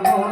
come on.